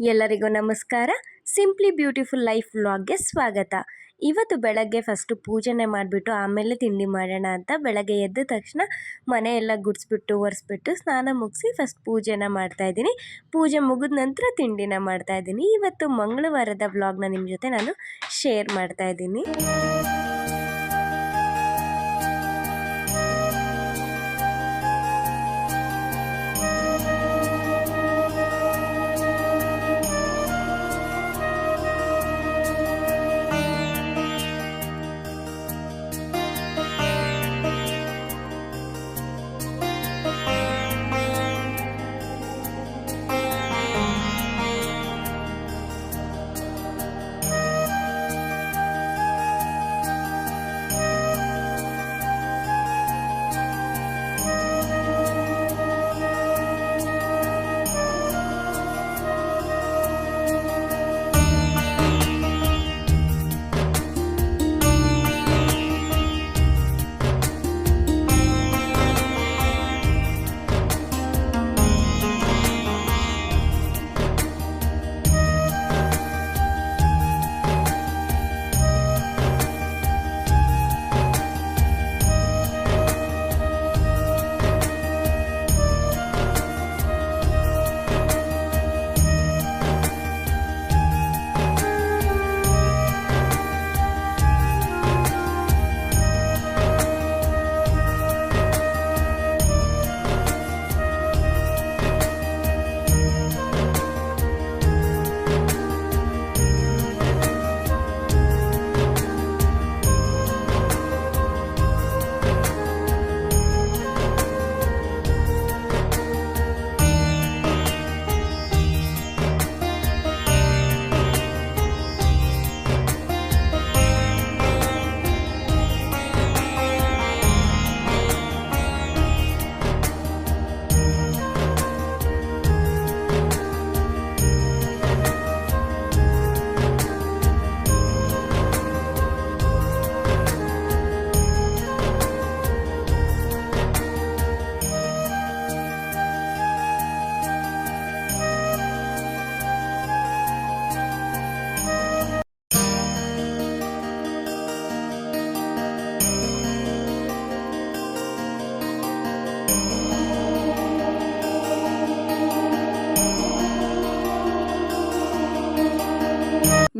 ಎಲ್ಲರಿಗೂ ನಮಸ್ಕಾರ. Simply beautiful life ವ್ಲಾಗ್ಗೆ ಸ್ವಾಗತ. ಇವತ್ತು ಬೆಳಗ್ಗೆ ಫಸ್ಟು ಪೂಜೆನೇ ಮಾಡಿಬಿಟ್ಟು ಆಮೇಲೆ ತಿಂಡಿ ಮಾಡೋಣ ಅಂತ ಬೆಳಗ್ಗೆ ಎದ್ದ ತಕ್ಷಣ ಮನೆಯೆಲ್ಲ ಗುಡಿಸ್ಬಿಟ್ಟು, ಒರೆಸ್ಬಿಟ್ಟು ಸ್ನಾನ ಮುಗಿಸಿ ಫಸ್ಟ್ ಪೂಜೆನ ಮಾಡ್ತಾಯಿದ್ದೀನಿ ಪೂಜೆ ಮುಗಿದ ನಂತರ ತಿಂಡಿನ ಮಾಡ್ತಾಯಿದ್ದೀನಿ ಇವತ್ತು ಮಂಗಳವಾರದ ವ್ಲಾಗ್ನ ನಿಮ್ಮ ಜೊತೆ ನಾನು ಶೇರ್ ಮಾಡ್ತಾಯಿದ್ದೀನಿ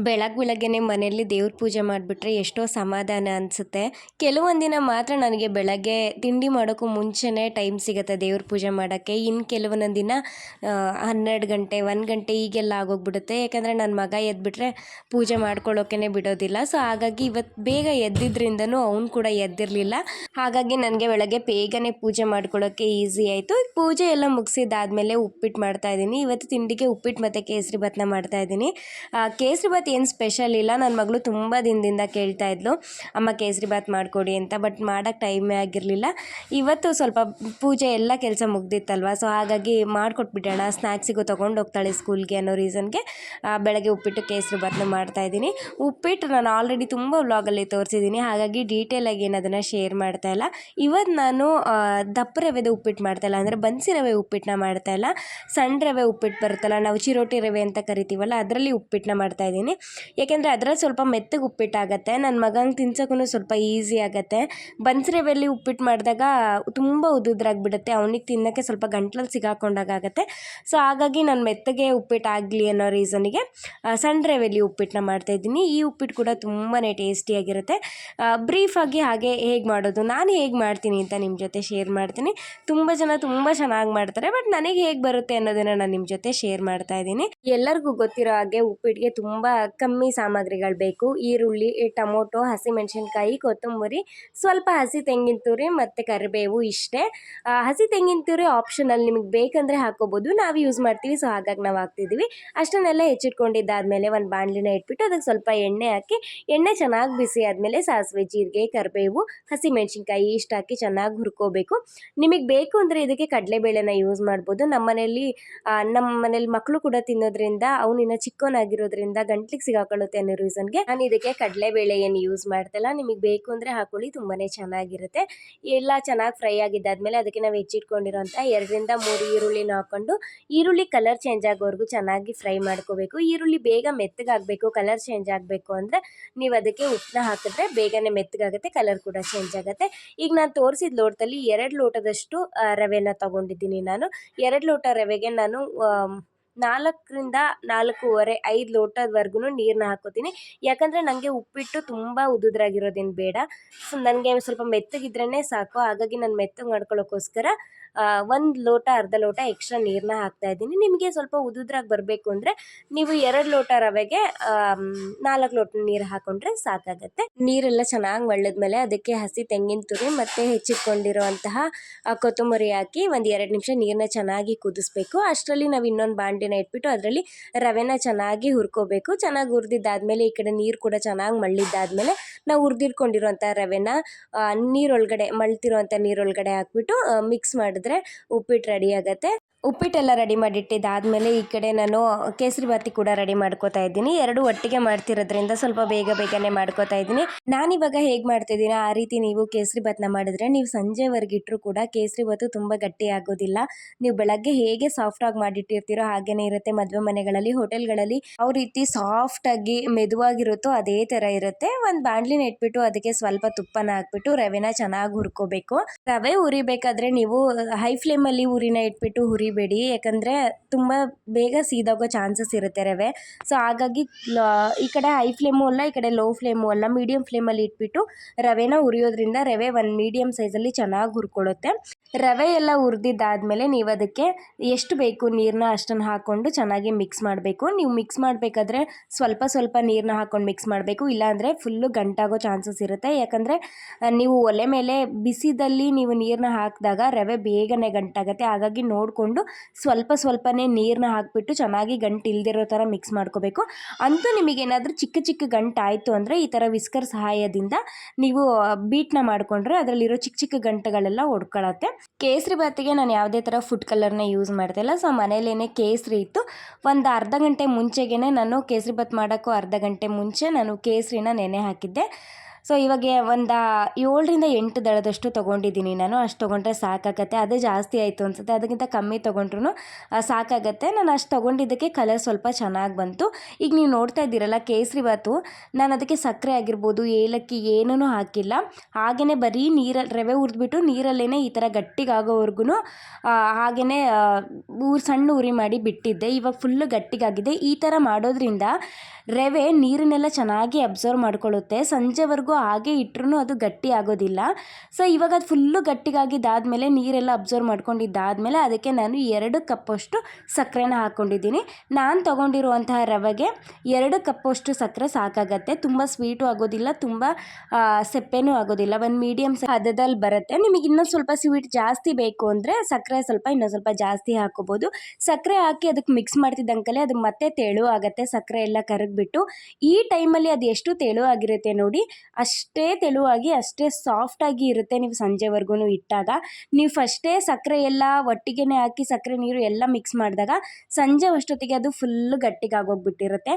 ಬೆಳಗ್ಗೆ ಬೆಳಗ್ಗೆನೆ ಮನೆಯಲ್ಲಿ ದೇವ್ರ ಪೂಜೆ ಮಾಡಿಬಿಟ್ರೆ ಎಷ್ಟೋ ಸಮಾಧಾನ ಅನಿಸುತ್ತೆ. ಕೆಲವೊಂದಿನ ಮಾತ್ರ ನನಗೆ ಬೆಳಗ್ಗೆ ತಿಂಡಿ ಮಾಡೋಕ್ಕೂ ಮುಂಚೆನೇ ಟೈಮ್ ಸಿಗುತ್ತೆ ದೇವ್ರ ಪೂಜೆ ಮಾಡೋಕ್ಕೆ. ಇನ್ನು ಕೆಲವೊಂದೊಂದು ದಿನ ಹನ್ನೆರಡು ಗಂಟೆ, ಒಂದು ಗಂಟೆ ಈಗೆಲ್ಲ ಆಗೋಗ್ಬಿಡುತ್ತೆ. ಯಾಕಂದರೆ ನನ್ನ ಮಗ ಎದ್ಬಿಟ್ರೆ ಪೂಜೆ ಮಾಡ್ಕೊಳ್ಳೋಕೆ ಬಿಡೋದಿಲ್ಲ. ಸೊ ಹಾಗಾಗಿ ಇವತ್ತು ಬೇಗ ಎದ್ದಿದ್ರಿಂದನೂ ಅವನು ಕೂಡ ಎದ್ದಿರಲಿಲ್ಲ. ಹಾಗಾಗಿ ನನಗೆ ಬೆಳಗ್ಗೆ ಬೇಗನೆ ಪೂಜೆ ಮಾಡ್ಕೊಳ್ಳೋಕ್ಕೆ ಈಸಿ ಆಯಿತು. ಪೂಜೆ ಎಲ್ಲ ಮುಗಿಸಿದ್ದಾದಮೇಲೆ ಉಪ್ಪಿಟ್ಟು ಮಾಡ್ತಾ ಇದ್ದೀನಿ. ಇವತ್ತು ತಿಂಡಿಗೆ ಉಪ್ಪಿಟ್ಟು ಮತ್ತು ಕೇಸರಿ ಭಾತ್ನ ಮಾಡ್ತಾ ಇದ್ದೀನಿ. ಕೇಸರಿ ಭಾತ್ ಏನು ಸ್ಪೆಷಲ್ ಇಲ್ಲ. ನನ್ನ ಮಗಳು ತುಂಬ ದಿನದಿಂದ ಕೇಳ್ತಾ ಇದ್ಲು, ಅಮ್ಮ ಕೇಸರಿ ಬಾತ್ ಮಾಡಿಕೊಡಿ ಅಂತ ಬಟ್ ಮಾಡೋಕ್ಕೆ ಟೈಮೇ ಆಗಿರಲಿಲ್ಲ. ಇವತ್ತು ಸ್ವಲ್ಪ ಪೂಜೆ ಎಲ್ಲ ಕೆಲಸ ಮುಗ್ದಿತ್ತಲ್ವ ಸೊ ಹಾಗಾಗಿ ಮಾಡಿಕೊಟ್ಬಿಟ್ಟೋಣ ಸ್ನ್ಯಾಕ್ಸಿಗೂ ತೊಗೊಂಡು ಹೋಗ್ತಾಳೆ ಸ್ಕೂಲ್ಗೆ ಅನ್ನೋ ರೀಸನ್ಗೆ ಬೆಳಗ್ಗೆ ಉಪ್ಪಿಟ್ಟು ಕೇಸರಿ ಭಾತ್ನ ಮಾಡ್ತಾಯಿದ್ದೀನಿ ಉಪ್ಪಿಟ್ಟು ನಾನು ಆಲ್ರೆಡಿ ತುಂಬ ವ್ಲಾಗಲ್ಲಿ ತೋರಿಸಿದ್ದೀನಿ. ಹಾಗಾಗಿ ಡೀಟೇಲಾಗಿ ಏನು ಅದನ್ನು ಶೇರ್ ಮಾಡ್ತಾ ಇಲ್ಲ. ಇವತ್ತು ನಾನು ದಪ್ಪ ರವೆದು ಉಪ್ಪಿಟ್ಟು ಮಾಡ್ತಾಯಿಲ್ಲ ಅಂದರೆ ಬನ್ಸಿ ರವೆ ಉಪ್ಪಿಟ್ಟನ್ನ ಮಾಡ್ತಾಯಿಲ್ಲ ಸಣ್ಣ ರವೆ ಉಪ್ಪಿಟ್ಟು ಬರುತ್ತಲ್ಲ, ನಾವು ಚಿರೋಟಿ ರವೆ ಅಂತ ಕರಿತೀವಲ್ಲ, ಅದರಲ್ಲಿ ಉಪ್ಪಿಟ್ಟನ್ನ ಮಾಡ್ತಾಯಿದ್ದೀನಿ ಯಾಕೆಂದರೆ ಅದರಲ್ಲಿ ಸ್ವಲ್ಪ ಮೆತ್ತಗೆ ಉಪ್ಪಿಟ್ಟಾಗತ್ತೆ. ನನ್ನ ಮಗಂಗೆ ತಿನ್ಸೋಕ್ಕೂ ಸ್ವಲ್ಪ ಈಸಿ ಆಗುತ್ತೆ. ಬನ್ಸ್ ರವೆಯಲ್ಲಿ ಉಪ್ಪಿಟ್ಟು ಮಾಡಿದಾಗ ತುಂಬ ಉದುದ್ರಾಗ್ಬಿಡುತ್ತೆ. ಅವನಿಗೆ ತಿನ್ನೋಕ್ಕೆ ಸ್ವಲ್ಪ ಗಂಟ್ಲಲ್ಲಿ ಸಿಗಾಕೊಂಡಾಗತ್ತೆ ಸೊ ಹಾಗಾಗಿ ನಾನು ಮೆತ್ತಗೆ ಉಪ್ಪಿಟ್ಟು ಆಗಲಿ ಅನ್ನೋ ರೀಸನಿಗೆ ಸಣ್ಣ ರವೆಯಲ್ಲಿ ಉಪ್ಪಿಟ್ಟನ್ನ ಮಾಡ್ತಾಯಿದ್ದೀನಿ ಈ ಉಪ್ಪಿಟ್ಟು ಕೂಡ ತುಂಬಾ ಟೇಸ್ಟಿಯಾಗಿರುತ್ತೆ ಬ್ರೀಫಾಗಿ ಹಾಗೆ ಹೇಗೆ ಮಾಡೋದು? ನಾನು ಹೇಗೆ ಮಾಡ್ತೀನಿ ಅಂತ ನಿಮ್ಮ ಜೊತೆ ಶೇರ್ ಮಾಡ್ತೀನಿ. ತುಂಬ ಜನ ತುಂಬ ಚೆನ್ನಾಗಿ ಮಾಡ್ತಾರೆ, ಬಟ್ ನನಗೆ ಹೇಗೆ ಬರುತ್ತೆ ಅನ್ನೋದನ್ನು ನಾನು ನಿಮ್ಮ ಜೊತೆ ಶೇರ್ ಮಾಡ್ತಾ ಇದ್ದೀನಿ. ಎಲ್ಲರಿಗೂ ಗೊತ್ತಿರೋ ಹಾಗೆ ಉಪ್ಪಿಟ್ಟಿಗೆ ತುಂಬ ಕಮ್ಮಿ ಸಾಮಗ್ರಿಗಳು ಬೇಕು. ಈರುಳ್ಳಿ, ಟೊಮೊಟೊ, ಹಸಿಮೆಣಸಿನ್ಕಾಯಿ, ಕೊತ್ತಂಬರಿ, ಸ್ವಲ್ಪ ಹಸಿ ತೆಂಗಿನ ತುರಿ ಮತ್ತು ಕರಿಬೇವು ಇಷ್ಟೇ. ಹಸಿ ತೆಂಗಿನ ತುರಿ ಆಪ್ಷನಲ್ ನಿಮಗೆ ಬೇಕಂದರೆ ಹಾಕೋಬೋದು. ನಾವು ಯೂಸ್ ಮಾಡ್ತೀವಿ. ಸೊ ಹಾಗಾಗಿ ನಾವು ಹಾಕ್ತಿದ್ದೀವಿ ಅಷ್ಟನ್ನೆಲ್ಲ ಹೆಚ್ಚಿಟ್ಕೊಂಡಿದ್ದಾದಮೇಲೆ ಒಂದು ಬಾಣಲಿನ ಇಟ್ಬಿಟ್ಟು ಅದಕ್ಕೆ ಸ್ವಲ್ಪ ಎಣ್ಣೆ ಹಾಕಿ, ಎಣ್ಣೆ ಚೆನ್ನಾಗಿ ಬಿಸಿ ಆದಮೇಲೆ ಸಾಸಿವೆ, ಜೀರಿಗೆ, ಕರಿಬೇವು, ಹಸಿಮೆಣಸಿನ್ಕಾಯಿ ಇಷ್ಟು ಹಾಕಿ ಚೆನ್ನಾಗಿ ಹುರ್ಕೋಬೇಕು. ನಿಮಗೆ ಬೇಕು ಅಂದರೆ ಇದಕ್ಕೆ ಕಡಲೆಬೇಳೆನ ಯೂಸ್ ಮಾಡ್ಬೋದು. ನಮ್ಮ ಮನೆಯಲ್ಲಿ ನಮ್ಮ ಮನೇಲಿ ಮಕ್ಕಳು ಕೂಡ ತಿನ್ನೋದ್ರಿಂದ ಅವನಿನ್ನ ಚಿಕ್ಕವನಾಗಿರೋದ್ರಿಂದ ಗಂಟ್ಲಿಗೆ ಸಿಗಾಕೊಳ್ಳುತ್ತೆ ಅನ್ನೋ ರೀಸನ್ಗೆ ನಾನು ಇದಕ್ಕೆ ಕಡಲೆಬೇಳೆ ಏನು ಯೂಸ್ ಮಾಡ್ತಲ್ಲ, ನಿಮಗೆ ಬೇಕು ಅಂದರೆ ಹಾಕೊಳ್ಳಿ, ತುಂಬಾನೇ ಚೆನ್ನಾಗಿರುತ್ತೆ. ಎಲ್ಲ ಚೆನ್ನಾಗಿ ಫ್ರೈ ಆಗಿದ್ದಾದ್ಮೇಲೆ ಅದಕ್ಕೆ ನಾವು ಹೆಚ್ಚಿಟ್ಕೊಂಡಿರೋಂಥ ಎರಡರಿಂದ ಮೂರು ಈರುಳ್ಳಿನ ಹಾಕೊಂಡು, ಈರುಳ್ಳಿ ಕಲರ್ ಚೇಂಜ್ ಆಗೋವರೆಗೂ ಚೆನ್ನಾಗಿ ಫ್ರೈ ಮಾಡ್ಕೋಬೇಕು. ಈರುಳ್ಳಿ ಬೇಗ ಮೆತ್ತಗಾಗಬೇಕು ಕಲರ್ ಚೇಂಜ್ ಆಗಬೇಕು ಅಂದರೆ ನೀವು ಅದಕ್ಕೆ ಉಪ್ಪನ್ನ ಹಾಕಿದ್ರೆ ಬೇಗನೆ ಮೆತ್ತಗಾಗುತ್ತೆ ಕಲರ್ ಕೂಡ ಚೇಂಜ್ ಆಗುತ್ತೆ. ಈಗ ನಾನು ತೋರಿಸಿದ ಲೋಟದಲ್ಲಿ ಎರಡು ಲೋಟದಷ್ಟು ರವೆನ ತಗೊಂಡಿದ್ದೀನಿ ನಾನು. ಎರಡು ಲೋಟ ರವೆಗೆ ನಾನು ನಾಲ್ಕರಿಂದ ನಾಲ್ಕೂವರೆ, ಐದು ಲೋಟದವರೆಗೂ ನೀರನ್ನ ಹಾಕ್ಕೋತೀನಿ ಯಾಕಂದರೆ ನನಗೆ ಉಪ್ಪಿಟ್ಟು ತುಂಬ ಉದುದ್ರಾಗಿರೋದೇನು ಬೇಡ. ಸೊ, ನನಗೆ ಸ್ವಲ್ಪ ಮೆತ್ತಗಿದ್ರೇ ಸಾಕು. ಹಾಗಾಗಿ ನಾನು ಮೆತ್ತಗೆ ಮಾಡ್ಕೊಳ್ಳೋಕ್ಕೋಸ್ಕರ ಒಂದು ಲೋಟ, ಅರ್ಧ ಲೋಟ ಎಕ್ಸ್ಟ್ರಾ ನೀರನ್ನ ಹಾಕ್ತಾ ಇದ್ದೀನಿ. ನಿಮಗೆ ಸ್ವಲ್ಪ ಉದುದ್ರಾಗಿ ಬರಬೇಕು ಅಂದರೆ ನೀವು ಎರಡು ಲೋಟ ರವೆಗೆ ನಾಲ್ಕು ಲೋಟ ನೀರು ಹಾಕೊಂಡ್ರೆ ಸಾಕಾಗತ್ತೆ. ನೀರೆಲ್ಲ ಚೆನ್ನಾಗಿ ಒಳ್ಳೆದ್ಮೇಲೆ ಅದಕ್ಕೆ ಹಸಿ ತೆಂಗಿನ ತುರಿ ಮತ್ತು ಹೆಚ್ಚಿಟ್ಕೊಂಡಿರುವಂತಹ ಕೊತ್ತಂಬರಿ ಹಾಕಿ ಒಂದು ಎರಡು ನಿಮಿಷ ನೀರನ್ನ ಚೆನ್ನಾಗಿ ಕುದಿಸ್ಬೇಕು. ಅಷ್ಟರಲ್ಲಿ ನಾವು ಇನ್ನೊಂದು ಬಾಂಡಿನ ಇಟ್ಬಿಟ್ಟು ಅದರಲ್ಲಿ ರವೆನ ಚೆನ್ನಾಗಿ ಹುರ್ಕೋಬೇಕು. ಚೆನ್ನಾಗಿ ಹುರಿದಿದ್ದಾದ್ಮೇಲೆ ಈ ಕಡೆ ನೀರು ಕೂಡ ಚೆನ್ನಾಗಿ ಮಳ್ಳಿದ್ದಾದ್ಮೇಲೆ ನಾವು ಹುರಿದಿಟ್ಕೊಂಡಿರುವಂಥ ರವೆನ ನೀರೊಳಗಡೆ ಮಳ್ತಿರುವಂಥ ನೀರೊಳಗಡೆ ಹಾಕ್ಬಿಟ್ಟು ಮಿಕ್ಸ್ ಮಾಡಿದ್ರೆ ಉಪ್ಪಿಟ್ಟು ರೆಡಿ ಆಗುತ್ತೆ. ಉಪ್ಪಿಟ್ಟೆಲ್ಲ ರೆಡಿ ಮಾಡಿಟ್ಟಿದ್ದಾದಮೇಲೆ ಈ ಕಡೆ ನಾನು ಕೇಸರಿ ಬಾತಿ ಕೂಡ ರೆಡಿ ಮಾಡ್ಕೋತಾ ಇದ್ದೀನಿ. ಎರಡು ಒಟ್ಟಿಗೆ ಮಾಡ್ತಿರೋದ್ರಿಂದ ಸ್ವಲ್ಪ ಬೇಗ ಬೇಗನೆ ಮಾಡ್ಕೋತಾ ಇದ್ದೀನಿ. ನಾನಿವಾಗ ಹೇಗೆ ಮಾಡ್ತಿದ್ದೀನಿ ಆ ರೀತಿ ನೀವು ಕೇಸರಿ ಬಾತ್ನ ಮಾಡಿದ್ರೆ ನೀವು ಸಂಜೆವರೆಗೆ ಇಟ್ಟರು ಕೂಡ ಕೇಸರಿ ಬಾತು ತುಂಬ ಗಟ್ಟಿ ಆಗೋದಿಲ್ಲ. ನೀವು ಬೆಳಗ್ಗೆ ಹೇಗೆ ಸಾಫ್ಟಾಗಿ ಮಾಡಿಟ್ಟಿರ್ತೀರೋ ಹಾಗೇನೆ ಇರುತ್ತೆ. ಮದುವೆ ಮನೆಗಳಲ್ಲಿ, ಹೋಟೆಲ್ಗಳಲ್ಲಿ ಯಾವ ರೀತಿ ಸಾಫ್ಟಾಗಿ ಮೆದುವಾಗಿರುತ್ತೋ ಅದೇ ಥರ ಇರುತ್ತೆ. ಒಂದು ಬಾಂಡ್ಲಿನ ಇಟ್ಬಿಟ್ಟು ಅದಕ್ಕೆ ಸ್ವಲ್ಪ ತುಪ್ಪನ ಹಾಕ್ಬಿಟ್ಟು ರವೆನ ಚೆನ್ನಾಗಿ ಹುರ್ಕೋಬೇಕು. ರವೆ ಹುರಿಬೇಕಾದ್ರೆ ನೀವು ಹೈ ಫ್ಲೇಮಲ್ಲಿ ಉರಿನ ಇಟ್ಬಿಟ್ಟು ಹುರಿಬೇಡಿ. ಯಾಕಂದರೆ ತುಂಬ ಬೇಗ ಸೀದೋಗೋ ಚಾನ್ಸಸ್ ಇರುತ್ತೆ ರವೆ. ಸೊ ಹಾಗಾಗಿ ಈ ಕಡೆ ಹೈ ಫ್ಲೇಮು ಅಲ್ಲ, ಈ ಕಡೆ ಲೋ ಫ್ಲೇಮು ಅಲ್ಲ ಮೀಡಿಯಮ್ ಫ್ಲೇಮಲ್ಲಿ ಇಟ್ಬಿಟ್ಟು ರವೆನ ಉರಿಯೋದ್ರಿಂದ ರವೆ ಒಂದು ಮೀಡಿಯಮ್ ಸೈಜಲ್ಲಿ ಚೆನ್ನಾಗಿ ಹುರ್ಕೊಳ್ಳುತ್ತೆ. ರವೆ ಎಲ್ಲ ಹುರಿದಿದ್ದಾದ್ಮೇಲೆ ನೀವು ಅದಕ್ಕೆ ಎಷ್ಟು ಬೇಕು ನೀರನ್ನ ಅಷ್ಟನ್ನು ಹಾಕ್ಕೊಂಡು ಚೆನ್ನಾಗಿ ಮಿಕ್ಸ್ ಮಾಡಬೇಕು. ನೀವು ಮಿಕ್ಸ್ ಮಾಡಬೇಕಾದ್ರೆ ಸ್ವಲ್ಪ ಸ್ವಲ್ಪ ನೀರನ್ನ ಹಾಕ್ಕೊಂಡು ಮಿಕ್ಸ್ ಮಾಡಬೇಕು. ಇಲ್ಲಾಂದರೆ ಫುಲ್ಲು ಗಂಟಾಗೋ ಚಾನ್ಸಸ್ ಇರುತ್ತೆ. ಯಾಕಂದರೆ ನೀವು ಒಲೆ ಮೇಲೆ ಬಿಸಿದಲ್ಲಿ ನೀವು ನೀರನ್ನ ಹಾಕಿದಾಗ ರವೆ ಬೇಗನೆ ಗಂಟಾಗುತ್ತೆ. ಹಾಗಾಗಿ ನೋಡಿಕೊಂಡು ಸ್ವಲ್ಪ ಸ್ವಲ್ಪನೇ ನೀರನ್ನ ಹಾಕಿಬಿಟ್ಟು ಚೆನ್ನಾಗಿ ಗಂಟು ಇಲ್ದಿರೋ ಥರ ಮಿಕ್ಸ್ ಮಾಡ್ಕೋಬೇಕು. ಅಂತೂ ನಿಮಗೇನಾದರೂ ಚಿಕ್ಕ ಚಿಕ್ಕ ಗಂಟು ಆಯಿತು ಅಂದರೆ ಈ ಥರ ವಿಸ್ಕರ್ ಸಹಾಯದಿಂದ ನೀವು ಬೀಟ್ನ ಮಾಡಿಕೊಂಡ್ರೆ ಅದರಲ್ಲಿರೋ ಚಿಕ್ಕ ಚಿಕ್ಕ ಗಂಟುಗಳೆಲ್ಲ ಒಡ್ಕೊಳತ್ತೆ. ಕೇಸರಿ ಬಾತಿಗೆ ನಾನು ಯಾವುದೇ ಥರ ಫುಡ್ ಕಲರ್ನ ಯೂಸ್ ಮಾಡ್ತಿಲ್ಲ ಸೊ, ಮನೇಲೇನೆ ಕೇಸರಿ ಇತ್ತು. ಒಂದು ಅರ್ಧ ಗಂಟೆ ಮುಂಚೆಗೆ ನಾನು ಕೇಸರಿ ಬಾತ್ ಮಾಡೋಕ್ಕೂ ಅರ್ಧ ಗಂಟೆ ಮುಂಚೆ ನಾನು ಕೇಸರಿನ ನೆನೆ ಹಾಕಿದ್ದೆ. ಸೊ ಇವಾಗ ಒಂದು ಏಳರಿಂದ ಎಂಟು ದಳದಷ್ಟು ತೊಗೊಂಡಿದ್ದೀನಿ ನಾನು. ಅಷ್ಟು ತೊಗೊಂಡ್ರೆ ಸಾಕಾಗತ್ತೆ. ಅದೇ ಜಾಸ್ತಿ ಆಯಿತು ಅನ್ಸುತ್ತೆ. ಅದಕ್ಕಿಂತ ಕಮ್ಮಿ ತೊಗೊಂಡ್ರು ಸಾಕಾಗತ್ತೆ. ನಾನು ಅಷ್ಟು ತೊಗೊಂಡಿದ್ದಕ್ಕೆ ಕಲರ್ ಸ್ವಲ್ಪ ಚೆನ್ನಾಗಿ ಬಂತು. ಈಗ ನೀವು ನೋಡ್ತಾ ಇದ್ದೀರಲ್ಲ, ಕೇಸರಿ ಬಾತು ನಾನು ಅದಕ್ಕೆ ಸಕ್ಕರೆ ಆಗಿರ್ಬೋದು, ಏಲಕ್ಕಿ ಏನೂ ಹಾಕಿಲ್ಲ. ಹಾಗೆಯೇ ಬರೀ ನೀರಲ್ಲಿ ರವೆ ಉರಿದ್ಬಿಟ್ಟು ನೀರಲ್ಲೇ ಈ ಥರ ಗಟ್ಟಿಗಾಗೋವರೆಗೂ ಹಾಗೆಯೇ ಊರು ಸಣ್ಣ ಉರಿ ಮಾಡಿ ಬಿಟ್ಟಿದ್ದೆ. ಇವಾಗ ಫುಲ್ಲು ಗಟ್ಟಿಗಾಗಿದೆ. ಈ ಥರ ಮಾಡೋದ್ರಿಂದ ರವೆ ನೀರನ್ನೆಲ್ಲ ಚೆನ್ನಾಗಿ ಅಬ್ಸರ್ವ್ ಮಾಡ್ಕೊಳ್ಳುತ್ತೆ. ಸಂಜೆವರೆಗೂ ಹಾಗೆ ಇಟ್ಟರು ಅದು ಗಟ್ಟಿ ಆಗೋದಿಲ್ಲ. ಸೊ ಇವಾಗ ಅದು ಫುಲ್ಲು ಗಟ್ಟಿಗಾಗಿದ್ದಾದಮೇಲೆ ನೀರೆಲ್ಲ ಅಬ್ಸರ್ವ್ ಮಾಡ್ಕೊಂಡಿದ್ದಾದಮೇಲೆ ಅದಕ್ಕೆ ನಾನು ಎರಡು ಕಪ್ಪಷ್ಟು ಸಕ್ಕರೆನ ಹಾಕ್ಕೊಂಡಿದ್ದೀನಿ ನಾನು ತೊಗೊಂಡಿರುವಂತಹ ರವೆಗೆ ಎರಡು ಕಪ್ಪಷ್ಟು ಸಕ್ಕರೆ ಸಾಕಾಗತ್ತೆ. ತುಂಬ ಸ್ವೀಟು ಆಗೋದಿಲ್ಲ, ತುಂಬ ಸೆಪ್ಪೆನೂ ಆಗೋದಿಲ್ಲ. ಒಂದು ಮೀಡಿಯಮ್ ಹದದಲ್ಲಿ ಬರುತ್ತೆ. ನಿಮಗೆ ಇನ್ನೊಂದು ಸ್ವಲ್ಪ ಸ್ವೀಟ್ ಜಾಸ್ತಿ ಬೇಕು ಅಂದರೆ ಸಕ್ಕರೆ ಸ್ವಲ್ಪ ಇನ್ನೊಂದು ಸ್ವಲ್ಪ ಜಾಸ್ತಿ ಹಾಕೋಬೋದು. ಸಕ್ಕರೆ ಹಾಕಿ ಅದಕ್ಕೆ ಮಿಕ್ಸ್ ಮಾಡ್ತಿದ್ದಂಕಲೇ ಅದು ಮತ್ತೆ ತೆಳು ಆಗುತ್ತೆ. ಸಕ್ಕರೆ ಎಲ್ಲ ಕರಗಿಬಿಟ್ಟು ಈ ಟೈಮಲ್ಲಿ ಅದು ಎಷ್ಟು ತೆಳು ಆಗಿರುತ್ತೆ ನೋಡಿ ಅಷ್ಟೇ ತೆಳುವಾಗಿ, ಅಷ್ಟೇ ಸಾಫ್ಟಾಗಿ ಇರುತ್ತೆ ನೀವು ಸಂಜೆವರೆಗೂ ಇಟ್ಟಾಗ. ನೀವು ಫಸ್ಟೇ ಸಕ್ಕರೆ ಎಲ್ಲ ಒಟ್ಟಿಗೆನೇ ಹಾಕಿ ಸಕ್ಕರೆ ನೀರು ಎಲ್ಲ ಮಿಕ್ಸ್ ಮಾಡಿದಾಗ ಸಂಜೆ ಅಷ್ಟೊತ್ತಿಗೆ ಅದು ಫುಲ್ಲು ಗಟ್ಟಿಗಾಗೋಗ್ಬಿಟ್ಟಿರುತ್ತೆ.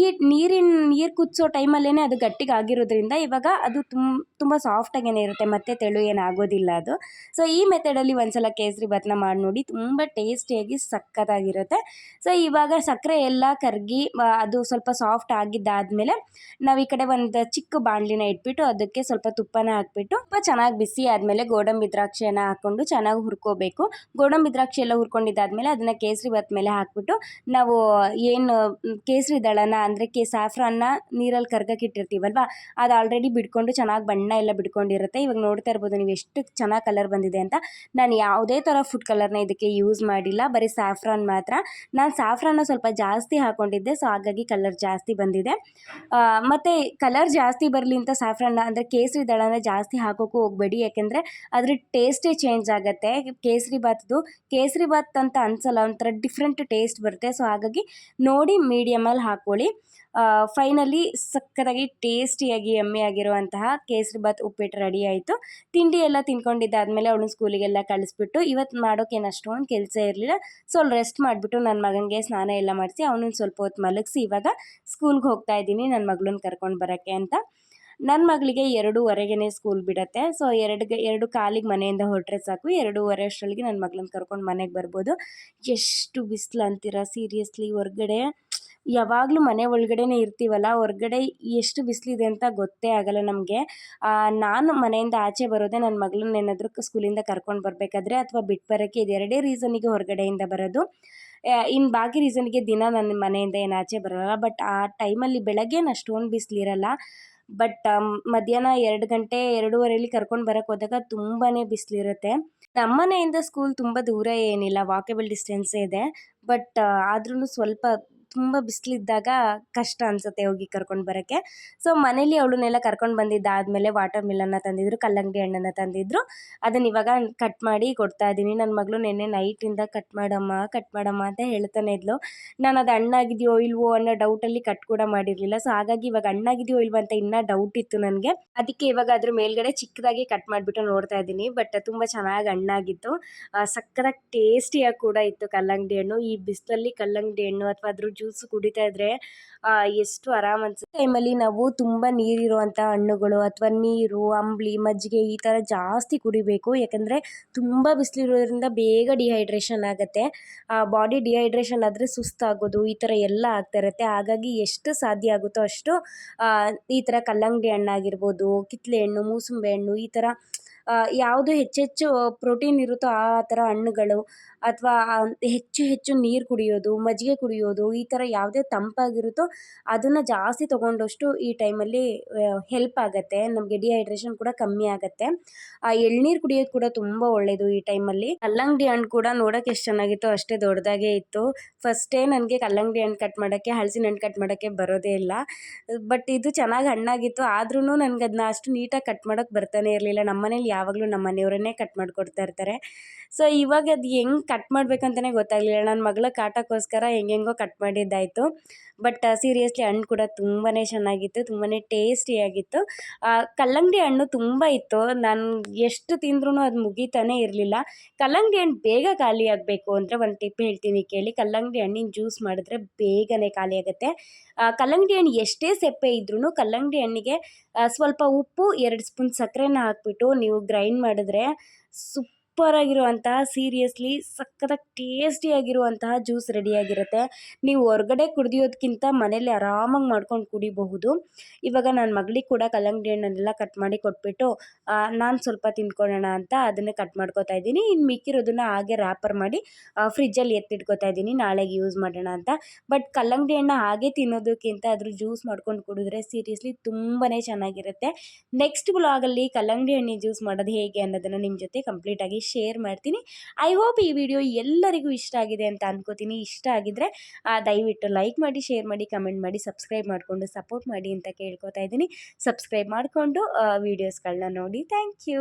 ಈ ನೀರಿನ, ನೀರು ಕುದಿಸೋ ಟೈಮಲ್ಲೇ ಅದು ಗಟ್ಟಿಗಾಗಿರೋದ್ರಿಂದ ಇವಾಗ ಅದು ತುಂಬ ತುಂಬ ಸಾಫ್ಟಾಗೇನೆ ಇರುತ್ತೆ, ಮತ್ತೆ ತೆಳು ಏನಾಗೋದಿಲ್ಲ ಅದು. ಸೊ ಈ ಮೆಥಡಲ್ಲಿ ಒಂದ್ಸಲ ಕೇಸರಿ ಭಾತ್ನ ಮಾಡಿ ನೋಡಿ, ತುಂಬ ಟೇಸ್ಟಿಯಾಗಿ ಸಕ್ಕತ್ತಾಗಿರುತ್ತೆ. ಸೊ ಇವಾಗ ಸಕ್ಕರೆ ಎಲ್ಲ ಕರಗಿ ಅದು ಸ್ವಲ್ಪ ಸಾಫ್ಟ್ ಆಗಿದ್ದಾದ್ಮೇಲೆ ನಾವು ಈ ಕಡೆ ಒಂದು ಚಿಕ್ಕ ಬಾಣಲಿನ ಇಟ್ಬಿಟ್ಟು ಅದಕ್ಕೆ ಸ್ವಲ್ಪ ತುಪ್ಪನ ಹಾಕ್ಬಿಟ್ಟು ತುಪ್ಪ ಚೆನ್ನಾಗಿ ಬಿಸಿ ಆದಮೇಲೆ ಗೋಡಂಬಿ ದ್ರಾಕ್ಷಿಯನ್ನು ಹಾಕೊಂಡು ಚೆನ್ನಾಗಿ ಹುರ್ಕೋಬೇಕು. ಗೋಡಂಬಿ ದ್ರಾಕ್ಷಿ ಎಲ್ಲ ಹುರ್ಕೊಂಡಿದ್ದಾದ್ಮೇಲೆ ಅದನ್ನು ಕೇಸರಿ ಭಾತ್ ಮೇಲೆ ಹಾಕ್ಬಿಟ್ಟು ನಾವು ಏನು ಕೇಸರಿ ದಳನ ಅಂದರೆ ಕೇ, ಸಾಫ್ರಾನ್ನ ನೀರಲ್ಲಿ ಕರ್ಗಕ್ಕೆ ಇಟ್ಟಿರ್ತೀವಲ್ವಾ, ಅದು ಆಲ್ರೆಡಿ ಬಿಡ್ಕೊಂಡು ಚೆನ್ನಾಗಿ ಬಣ್ಣ ಎಲ್ಲ ಬಿಡ್ಕೊಂಡಿರುತ್ತೆ. ಇವಾಗ ನೋಡ್ತಾ ಇರ್ಬೋದು ನೀವು ಎಷ್ಟು ಚೆನ್ನಾಗಿ ಕಲರ್ ಬಂದಿದೆ ಅಂತ. ನಾನು ಯಾವುದೇ ಥರ ಫುಡ್ ಕಲರ್ನ ಇದಕ್ಕೆ ಯೂಸ್ ಮಾಡಿಲ್ಲ, ಬರೀ ಸ್ಯಾಫ್ರಾನ್ ಮಾತ್ರ. ನಾನು ಸಾಫ್ರಾನ್ನ ಸ್ವಲ್ಪ ಜಾಸ್ತಿ ಹಾಕ್ಕೊಂಡಿದ್ದೆ ಸೊ ಹಾಗಾಗಿ ಕಲರ್ ಜಾಸ್ತಿ ಬಂದಿದೆ. ಮತ್ತೆ ಕಲರ್ ಜಾಸ್ತಿ ಬರಲಿ ಅಂತ ಸ್ಯಾಫ್ರನ್ ಅಂದರೆ ಕೇಸರಿ ದಳನ ಜಾಸ್ತಿ ಹಾಕೋಕ್ಕೂ ಹೋಗಬೇಡಿ. ಯಾಕೆಂದರೆ ಅದ್ರ ಟೇಸ್ಟೇ ಚೇಂಜ್ ಆಗುತ್ತೆ. ಕೇಸರಿ ಬಾತ್ದು ಕೇಸರಿ ಬಾತ್ ಅಂತ ಅನ್ಸಲ್ಲ, ಒಂಥರ ಡಿಫ್ರೆಂಟ್ ಟೇಸ್ಟ್ ಬರುತ್ತೆ. ಸೊ ಹಾಗಾಗಿ ನೋಡಿ ಮೀಡಿಯಮಲ್ಲಿ ಹಾಕ್ಕೊಳ್ಳಿ ಫೈನಲಿ ಸಕ್ಕತ್ತಾಗಿ ಟೇಸ್ಟಿಯಾಗಿ ಎಮ್ಮೆ ಆಗಿರುವಂತಹ ಕೇಸರಿ ಬಾತ್ ಉಪ್ಪಿಟ್ಟು ರೆಡಿ ಆಯಿತು. ತಿಂಡಿ ಎಲ್ಲ ತಿನ್ಕೊಂಡಿದ್ದಾದಮೇಲೆ ಅವಳು ಸ್ಕೂಲಿಗೆಲ್ಲ ಕಳಿಸ್ಬಿಟ್ಟು ಇವತ್ತು ಮಾಡೋಕ್ಕೇನು ಅಷ್ಟೊಂದು ಕೆಲಸ ಇರಲಿಲ್ಲ. ಸೊ ಅವ್ಳು ರೆಸ್ಟ್ ಮಾಡಿಬಿಟ್ಟು ನನ್ನ ಮಗನಿಗೆ ಸ್ನಾನ ಎಲ್ಲ ಮಾಡಿಸಿ, ಅವನನ್ನು ಸ್ವಲ್ಪ ಹೊತ್ತು ಮಲಗಿಸಿ, ಇವಾಗ ಸ್ಕೂಲ್ಗೆ ಹೋಗ್ತಾ ಇದ್ದೀನಿ ನನ್ನ ಮಗಳನ್ನ ಕರ್ಕೊಂಡು ಬರೋಕ್ಕೆ ಅಂತ. ನನ್ನ ಮಗಳಿಗೆ ಎರಡೂವರೆಗೆ ಸ್ಕೂಲ್ ಬಿಡುತ್ತೆ. ಸೊ ಎರಡು ಎರಡು ಕಾಲಿಗೆ ಮನೆಯಿಂದ ಹೊರಟ್ರೆ ಸಾಕು. ಎರಡೂವರೆ ಅಷ್ಟರೊಳಗೆ ನನ್ನ ಮಗಳನ್ನ ಕರ್ಕೊಂಡು ಮನೆಗೆ ಬರ್ಬೋದು. ಎಷ್ಟು ಬಿಸಿಲು ಅಂತೀರಾ ಸೀರಿಯಸ್ಲಿ ಹೊರ್ಗಡೆ? ಯಾವಾಗಲೂ ಮನೆ ಒಳಗಡೆನೇ ಇರ್ತೀವಲ್ಲ, ಹೊರ್ಗಡೆ ಎಷ್ಟು ಬಿಸಿಲಿದೆ ಅಂತ ಗೊತ್ತೇ ಆಗಲ್ಲ ನಮಗೆ. ನಾನು ಮನೆಯಿಂದ ಆಚೆ ಬರೋದೇ ನನ್ನ ಮಗಳನ್ನ ಏನಾದರೂ ಸ್ಕೂಲಿಂದ ಕರ್ಕೊಂಡು ಬರಬೇಕಾದ್ರೆ ಅಥವಾ ಬಿಟ್ಟು ಬರೋಕ್ಕೆ ಇದೆರಡೇ ರೀಸನಿಗೆ ಹೊರಗಡೆಯಿಂದ ಬರೋದು. ಇನ್ನು ಬಾಕಿ ರೀಸನ್ಗೆ ದಿನ ನನ್ನ ಮನೆಯಿಂದ ಏನು ಆಚೆ ಬರೋಲ್ಲ. ಬಟ್ ಆ ಟೈಮಲ್ಲಿ ಬೆಳಗ್ಗೆ ಅಷ್ಟೊಂದು ಬಿಸಿಲಿರಲ್ಲ ಬಟ್ ಮಧ್ಯಾಹ್ನ ಎರಡು ಗಂಟೆ ಎರಡೂವರೆಯಲ್ಲಿ ಕರ್ಕೊಂಡು ಬರೋಕ್ಕೆ ಹೋದಾಗ ತುಂಬಾ ಬಿಸಿಲಿರುತ್ತೆ. ನಮ್ಮ ಮನೆಯಿಂದ ಸ್ಕೂಲ್ ತುಂಬ ದೂರ ಏನಿಲ್ಲ ವಾಕೇಬಲ್ ಡಿಸ್ಟೆನ್ಸೇ ಇದೆ. ಬಟ್ ಆದ್ರೂ ಸ್ವಲ್ಪ ತುಂಬ ಬಿಸಿಲಿದ್ದಾಗ ಕಷ್ಟ ಅನ್ಸುತ್ತೆ ಹೋಗಿ ಕರ್ಕೊಂಡು ಬರೋಕ್ಕೆ. ಸೊ ಮನೇಲಿ ಅವಳನ್ನೆಲ್ಲ ಕರ್ಕೊಂಡು ಬಂದಿದ್ದಾದಮೇಲೆ ವಾಟರ್ ಮಿಲನ್ನ ತಂದಿದ್ರು, ಕಲ್ಲಂಗಡಿ ಹಣ್ಣನ್ನು ತಂದಿದ್ರು. ಅದನ್ನು ಇವಾಗ ಕಟ್ ಮಾಡಿ ಕೊಡ್ತಾ ಇದ್ದೀನಿ. ನನ್ನ ಮಗಳು ನೆನ್ನೆ ನೈಟಿಂದ ಕಟ್ ಮಾಡಮ್ಮ ಕಟ್ ಮಾಡಮ್ಮ ಅಂತ ಹೇಳ್ತಾನೆ ಇದ್ಲು. ನಾನು ಅದು ಹಣ್ಣಾಗಿದೆಯೋ ಇಲ್ವೋ ಅನ್ನೋ ಡೌಟಲ್ಲಿ ಕಟ್ ಕೂಡ ಮಾಡಿರಲಿಲ್ಲ. ಸೊ ಹಾಗಾಗಿ ಇವಾಗ ಹಣ್ಣಾಗಿದೆಯೋ ಇಲ್ವೋ ಅಂತ ಇನ್ನೂ ಡೌಟ್ ಇತ್ತು ನನಗೆ. ಅದಕ್ಕೆ ಇವಾಗ ಅದ್ರ ಮೇಲ್ಗಡೆ ಚಿಕ್ಕದಾಗಿ ಕಟ್ ಮಾಡಿಬಿಟ್ಟು ನೋಡ್ತಾ ಇದ್ದೀನಿ. ಬಟ್ ತುಂಬ ಚೆನ್ನಾಗಿ ಹಣ್ಣಾಗಿತ್ತು. ಸಕ್ಕತ್ತಾಗಿ ಟೇಸ್ಟಿಯಾಗಿ ಕೂಡ ಇತ್ತು ಕಲ್ಲಂಗಡಿ ಹಣ್ಣು. ಈ ಬಿಸಿಲಲ್ಲಿ ಕಲ್ಲಂಗಡಿ ಹಣ್ಣು ಅಥವಾ ಅದ್ರ ಜ್ಯೂಸು ಕುಡಿತಾ ಇದ್ರೆ ಎಷ್ಟು ಆರಾಮ್ ಅನ್ಸುತ್ತೆ. ಟೈಮಲ್ಲಿ ನಾವು ತುಂಬ ನೀರಿರುವಂಥ ಹಣ್ಣುಗಳು ಅಥವಾ ನೀರು, ಅಂಬ್ಲಿ, ಮಜ್ಜಿಗೆ ಈ ಥರ ಜಾಸ್ತಿ ಕುಡಿಬೇಕು. ಯಾಕಂದರೆ ತುಂಬ ಬಿಸಿಲಿರೋದ್ರಿಂದ ಬೇಗ ಡಿಹೈಡ್ರೇಷನ್ ಆಗುತ್ತೆ. ಬಾಡಿ ಡಿಹೈಡ್ರೇಷನ್ ಆದರೆ ಸುಸ್ತಾಗೋದು, ಈ ಥರ ಎಲ್ಲ ಆಗ್ತಾ ಇರುತ್ತೆ. ಹಾಗಾಗಿ ಎಷ್ಟು ಸಾಧ್ಯ ಆಗುತ್ತೋ ಅಷ್ಟು ಈ ಥರ ಕಲ್ಲಂಗಡಿ ಹಣ್ಣಾಗಿರ್ಬೋದು ಕಿತ್ತಳೆ ಹಣ್ಣು, ಮೂಸುಂಬೆ ಹಣ್ಣು ಈ ಥರ ಯಾವುದು ಹೆಚ್ಚೆಚ್ಚು ಪ್ರೋಟೀನ್ ಇರುತ್ತೋ ಆ ಥರ ಹಣ್ಣುಗಳು ಅಥವಾ ಹೆಚ್ಚು ಹೆಚ್ಚು ನೀರು ಕುಡಿಯೋದು, ಮಜ್ಜಿಗೆ ಕುಡಿಯೋದು, ಈ ಥರ ಯಾವುದೇ ತಂಪಾಗಿರುತ್ತೋ ಅದನ್ನು ಜಾಸ್ತಿ ತೊಗೊಂಡಷ್ಟು ಈ ಟೈಮಲ್ಲಿ ಹೆಲ್ಪ್ ಆಗುತ್ತೆ. ನಮಗೆ ಡಿಹೈಡ್ರೇಷನ್ ಕೂಡ ಕಮ್ಮಿ ಆಗುತ್ತೆ. ಆ, ಎಳ್ನೀರು ಕುಡಿಯೋದು ಕೂಡ ತುಂಬ ಒಳ್ಳೆಯದು ಈ ಟೈಮಲ್ಲಿ ಕಲ್ಲಂಗಡಿ ಹಣ್ಣು ಕೂಡ ನೋಡೋಕೆ ಎಷ್ಟು ಚೆನ್ನಾಗಿತ್ತು ಅಷ್ಟೇ ದೊಡ್ಡದಾಗೇ ಇತ್ತು. ಫಸ್ಟೇ ನನಗೆ ಕಲ್ಲಂಗಡಿ ಹಣ್ಣು ಕಟ್ ಮಾಡೋಕ್ಕೆ, ಹಲಸಿನ ಹಣ್ಣು ಕಟ್ ಮಾಡೋಕ್ಕೆ ಬರೋದೇ ಇಲ್ಲ. ಬಟ್ ಇದು ಚೆನ್ನಾಗಿ ಹಣ್ಣಾಗಿತ್ತು. ಆದ್ರೂ ನನಗೆ ಅದನ್ನ ಅಷ್ಟು ನೀಟಾಗಿ ಕಟ್ ಮಾಡೋಕ್ಕೆ ಬರ್ತಾನೆ ಇರಲಿಲ್ಲ. ನಮ್ಮ ಮನೇಲಿ ಯಾವಾಗಲೂ ನಮ್ಮ ಮನೆಯವರನ್ನೇ ಕಟ್ ಮಾಡಿಕೊಡ್ತಾ ಇರ್ತಾರೆ. ಸೊ ಇವಾಗ ಅದು ಹೆಂಗೆ ಕಟ್ ಮಾಡಬೇಕಂತಲೇ ಗೊತ್ತಾಗಲಿಲ್ಲ. ನನ್ನ ಮಗಳ ಕಾಟಕ್ಕೋಸ್ಕರ ಹೆಂಗೆಂಗೋ ಕಟ್ ಮಾಡಿದ್ದಾಯಿತು. ಬಟ್ ಸೀರಿಯಸ್ಲಿ ಹಣ್ಣು ಕೂಡ ತುಂಬಾ ಚೆನ್ನಾಗಿತ್ತು ತುಂಬಾ ಟೇಸ್ಟಿಯಾಗಿತ್ತು ಕಲ್ಲಂಗಡಿ ಹಣ್ಣು ತುಂಬ ಇತ್ತು. ನಾನು ಎಷ್ಟು ತಿಂದ್ರೂ ಅದು ಮುಗಿತಾನೇ ಇರಲಿಲ್ಲ. ಕಲ್ಲಂಗಡಿ ಹಣ್ಣು ಬೇಗ ಖಾಲಿ ಆಗಬೇಕು ಅಂದರೆ ಒಂದು ಟಿಪ್ ಹೇಳ್ತೀನಿ ಕೇಳಿ. ಕಲ್ಲಂಗಡಿ ಹಣ್ಣಿನ ಜ್ಯೂಸ್ ಮಾಡಿದ್ರೆ ಬೇಗನೆ ಖಾಲಿ ಆಗುತ್ತೆ. ಕಲ್ಲಂಗಡಿ ಹಣ್ಣು ಎಷ್ಟೇ ಸೆಪ್ಪೆ ಇದ್ರೂ ಕಲ್ಲಂಗಡಿ ಹಣ್ಣಿಗೆ ಸ್ವಲ್ಪ ಉಪ್ಪು, ಎರಡು ಸ್ಪೂನ್ ಸಕ್ಕರೆನ ಹಾಕ್ಬಿಟ್ಟು ನೀವು ಗ್ರೈಂಡ್ ಮಾಡಿದ್ರೆ ಸುಪ್ ಸೂಪರಾಗಿರುವಂತಹ ಸೀರಿಯಸ್ಲಿ ಸಖತ್ತಾಗಿ ಟೇಸ್ಟಿಯಾಗಿರುವಂತಹ ಜ್ಯೂಸ್ ರೆಡಿಯಾಗಿರುತ್ತೆ ನೀವು ಹೊರಗಡೆ ಕುಡಿಯೋದಕ್ಕಿಂತ ಮನೇಲಿ ಆರಾಮಾಗಿ ಮಾಡ್ಕೊಂಡು ಕುಡಿಬಹುದು. ಇವಾಗ ನನ್ನ ಮಗಳಿಗೆ ಕೂಡ ಕಲ್ಲಂಗಡಿ ಹಣ್ಣನ್ನೆಲ್ಲ ಕಟ್ ಮಾಡಿ ಕೊಟ್ಬಿಟ್ಟು ನಾನು ಸ್ವಲ್ಪ ತಿನ್ಕೊಳ್ಳೋಣ ಅಂತ ಅದನ್ನು ಕಟ್ ಮಾಡ್ಕೊತಾ ಇದ್ದೀನಿ. ಇನ್ನು ಮಿಕ್ಕಿರೋದನ್ನ ಹಾಗೆ ರ್ಯಾಪರ್ ಮಾಡಿ ಫ್ರಿಜ್ಜಲ್ಲಿ ಎತ್ತಿಟ್ಕೋತಾ ಇದ್ದೀನಿ. ನಾಳೆಗೆ ಯೂಸ್ ಮಾಡೋಣ ಅಂತ. ಬಟ್ ಕಲ್ಲಂಗಡಿ ಹಣ್ಣು ಹಾಗೆ ತಿನ್ನೋದಕ್ಕಿಂತ ಅದ್ರ ಜ್ಯೂಸ್ ಮಾಡ್ಕೊಂಡು ಕುಡಿದ್ರೆ ಸೀರಿಯಸ್ಲಿ ತುಂಬಾ ಚೆನ್ನಾಗಿರುತ್ತೆ. ನೆಕ್ಸ್ಟ್ ಬ್ಲಾಗಲ್ಲಿ ಕಲ್ಲಂಗಡಿ ಹಣ್ಣಿನ ಜ್ಯೂಸ್ ಮಾಡೋದು ಹೇಗೆ ಅನ್ನೋದನ್ನು ನಿಮ್ಮ ಜೊತೆ ಕಂಪ್ಲೀಟಾಗಿ ಶೇರ್ ಮಾಡ್ತೀನಿ. ಐ ಹೋಪ್ ಈ ವಿಡಿಯೋ ಎಲ್ಲರಿಗೂ ಇಷ್ಟ ಆಗಿದೆ ಅಂತ ಅನ್ಕೋತೀನಿ. ಇಷ್ಟ ಆಗಿದ್ರೆ ದಯವಿಟ್ಟು ಲೈಕ್ ಮಾಡಿ ಶೇರ್ ಮಾಡಿ ಕಮೆಂಟ್ ಮಾಡಿ ಸಬ್ಸ್ಕ್ರೈಬ್ ಮಾಡಿಕೊಂಡು ಸಪೋರ್ಟ್ ಮಾಡಿ ಅಂತ ಕೇಳ್ಕೊತಾ ಇದ್ದೀನಿ. ಸಬ್ಸ್ಕ್ರೈಬ್ ಮಾಡಿಕೊಂಡು ವೀಡಿಯೋಸ್ಗಳನ್ನ ನೋಡಿ. Thank you